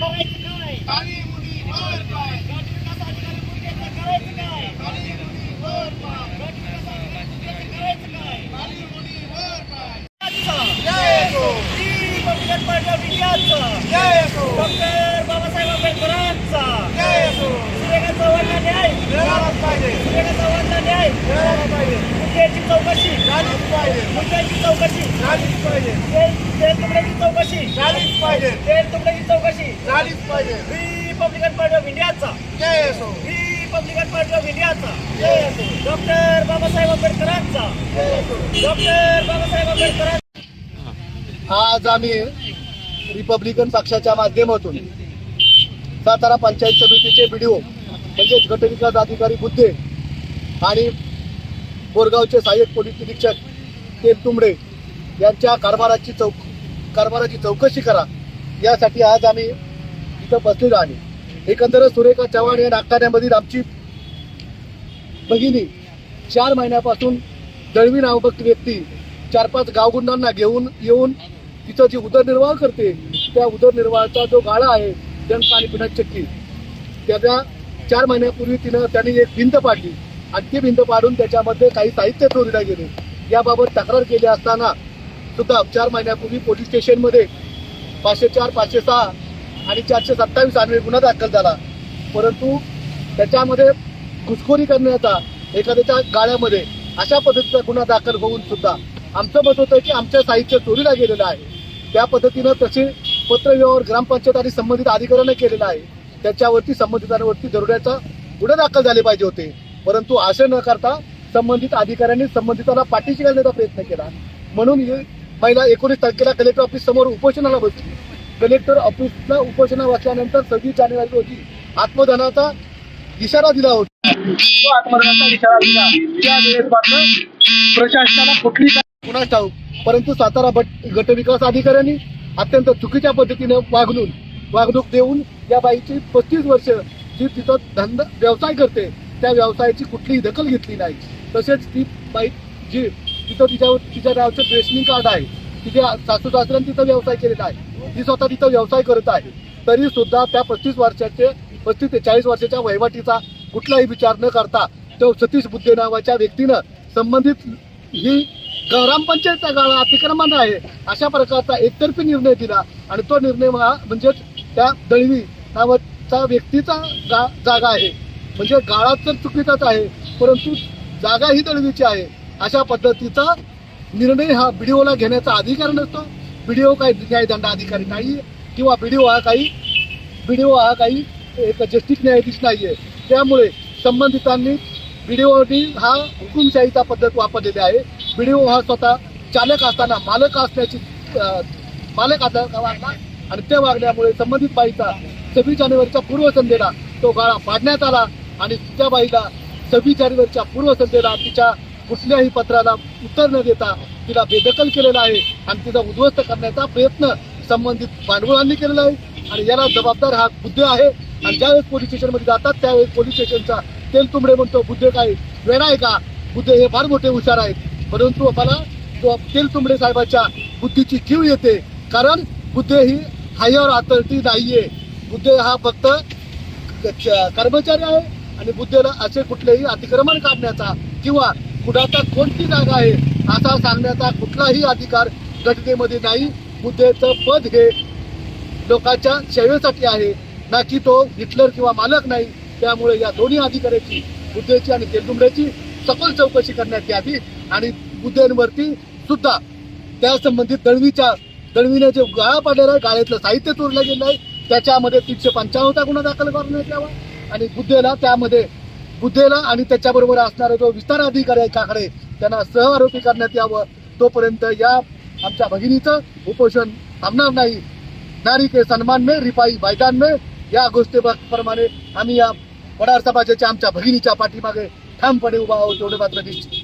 करायचं काय करायचं काय करायचं काय डॉक्टर बाबासाहेब आंबेडकरांचा सुरेखा चव्हाणला न्याय सुरेखा चव्हाणला न्याय मुद्द्याची चौकशी. मुद्द्याची चौकशी झालीच पाहिजे. तेल तुकड्याची चौकशी झालीच पाहिजे तेल तुकड्याची झालीच पाहिजे. रिपब्लिकन पार्टी ऑफ इंडियाचा. जय असो रिपब्लिकन पार्टी ऑफ इंडियाचा. जय असो डॉक्टर बाबासाहेब आंबेडकरांचा. जय असो डॉक्टर बाबासाहेब आंबेडकरांचा. आज आम्ही रिपब्लिकन पक्षाच्या माध्यमातून सातारा पंचायत समितीचे बीडीओ म्हणजेच गटविकास अधिकारी बुद्धे आणि बोरगावचे सहाय्यक पोलीस निरीक्षक तेलतुंबडे यांच्या कारभाराची चौक कारभाराची चौकशी करा. यासाठी आज आम्ही तिथं बसलेलो आहे एकंदरच सुरेखा चव्हाण या नागठाण्यामधील आमची भगिनी. चार महिन्यापासून दळवी नावभक्त व्यक्ती चार पाच गावगुंडांना घेऊन येऊन तिचं जी उदरनिर्वाह करते त्या उदरनिर्वाहाचा जो गाळा आहे जनता आणि पिण्याची चक्की त्याच्या चार महिन्यापूर्वी तिनं त्यांनी एक भिंत पाडली. आणि ती भिंत पाडून त्याच्यामध्ये काही साहित्य चोरीला गेले. याबाबत तक्रार केली असताना सुद्धा चार महिन्यापूर्वी पोलीस स्टेशनमध्ये पाचशे चार पाचशे सहा आणि चारशे सत्तावीस अन्वये गुन्हा दाखल झाला. परंतु त्याच्यामध्ये घुसखोरी करण्याचा एखाद्याच्या गाळ्यामध्ये अशा पद्धतीचा गुन्हा दाखल होऊन सुद्धा आमचं मत होतं की आमच्या साहित्य चोरीला गेलेलं आहे. त्या पद्धतीनं तसे पत्रव्यवहार ग्रामपंचायत आणि संबंधित अधिकाऱ्यांना केलेला आहे. त्याच्यावरती संबंधितांवरती दरोड्याचा गुन्हे दाखल झाले पाहिजे होते. परंतु असे न करता संबंधित अधिकाऱ्यांनी संबंधितांना पाठीशी घालण्याचा प्रयत्न केला. म्हणून ही महिला एकोणीस तारखेला कलेक्टर ऑफिस समोर उपोषणाला बसली. कलेक्टर ऑफिसला उपोषणा वाचल्यानंतर सव्वीस जानेवारी रोजी आत्मदानाचा इशारा दिला होता. तो आत्मदानाचा इशारा दिला. त्यावेळेस मात्र प्रशासनाला कुठली पुन्हा ठाऊक परंतु सातारा बट गटविकास अधिकाऱ्यांनी अत्यंत चुकीच्या पद्धतीने वागणून वागणूक देऊन या बाईची पस्तीस वर्ष जी तिथं धंदा व्यवसाय करते त्या व्यवसायाची कुठलीही दखल घेतली नाही. तसेच ती बाई जी तिथं तिच्यावर तिच्या नावचं रेशनिंग कार्ड आहे तिथे सासू सासऱ्यांनी तिथं व्यवसाय केलेला आहे. ती स्वतः तिथं व्यवसाय करत आहे. तरी सुद्धा त्या पस्तीस वर्षाचे पस्तीस ते चाळीस वर्षाच्या वहिवाटीचा कुठलाही विचार न करता तो सतीश बुद्धे नावाच्या व्यक्तीनं संबंधित ही ग्रामपंचायतचा गाळा अतिक्रमण आहे अशा प्रकारचा एकतर्फी निर्णय दिला आणि तो निर्णय हा म्हणजेच त्या दळवी नावाचा व्यक्तीचा गा जागा आहे. म्हणजे गाळा तर चुकीचाच आहे परंतु जागा ही दळवीची आहे अशा पद्धतीचा निर्णय हा बीडीओला घेण्याचा अधिकार नसतो. बीडीओ काही न्यायदंड अधिकारी नाही आहे किंवा बीडीओ हा काही बीडीओ हा काही एक जस्टिस न्यायाधीश नाही आहे त्यामुळे संबंधितांनी बीडीओनी हा हुकुमशाहीचा पद्धत वापरलेली आहे. बीडीओ हा स्वतः चालक असताना मालक असण्याची मालक आता वागला आणि त्या वागण्यामुळे संबंधित बाईचा सव्वीस जानेवारीच्या पूर्वसंध्येला तो गाळा पाडण्यात आला आणि त्या बाईला सव्वीस जानेवारीच्या पूर्वसंध्येला तिच्या कुठल्याही पत्राला उत्तर न देता तिला बेदखल केलेला आहे आणि तिचा उद्ध्वस्त करण्याचा प्रयत्न संबंधित भांडवलांनी केलेला आहे. आणि याला जबाबदार हा बुद्ध आहे. आणि ज्यावेळेस पोलीस स्टेशनमध्ये जातात त्यावेळेस पोलीस स्टेशनचा तेलतुंबडे म्हणतो बुद्धे काय? वेळा आहे का? बुद्धे हे फार मोठे हुशार आहेत. परंतु मला जो तेलतुंबडे साहेबाच्या बुद्धीची जीव येते. कारण बुद्धे ही हायर अथॉरिटी नाहीये. बुद्धे हा फक्त कर्मचारी आहे. आणि बुद्धेला असे कुठलेही अतिक्रमण काढण्याचा किंवा कुणाचा कोणती जागा आहे असा सांगण्याचा कुठलाही अधिकार घटनेमध्ये नाही. बुद्धेचं पद हे लोकांच्या सेवेसाठी आहे. ना की तो हिटलर किंवा मालक नाही. त्यामुळे या दोन्ही अधिकाऱ्याची बुद्धेची आणि तेलतुंबड्याची सखोल चौकशी करण्यात यावी आणि बुद्धेंवरती सुद्धा त्या संबंधित दळवीच्या दळवीने जे गाळा पाडलेला आहे गाळ्यातलं साहित्य चोरलं गेलं आहे त्याच्यामध्ये तीनशे पंचावन्नचा गुन्हा दाखल करण्यात यावा आणि बुद्धेला त्यामध्ये बुद्धेला आणि त्याच्याबरोबर असणारा जो विस्तार अधिकारी आहे काकडे त्यांना सह आरोपी करण्यात यावं. तोपर्यंत या आमच्या भगिनीचं उपोषण थांबणार नाही. नारी के सन्मान में रिपाई मैदान में या गोष्टीप्रमाणे आम्ही या वडार समाजाच्या आमच्या भगिनीच्या पाठीमागे ठामपणे उभा आहोत एवढे मात्र निश्चित.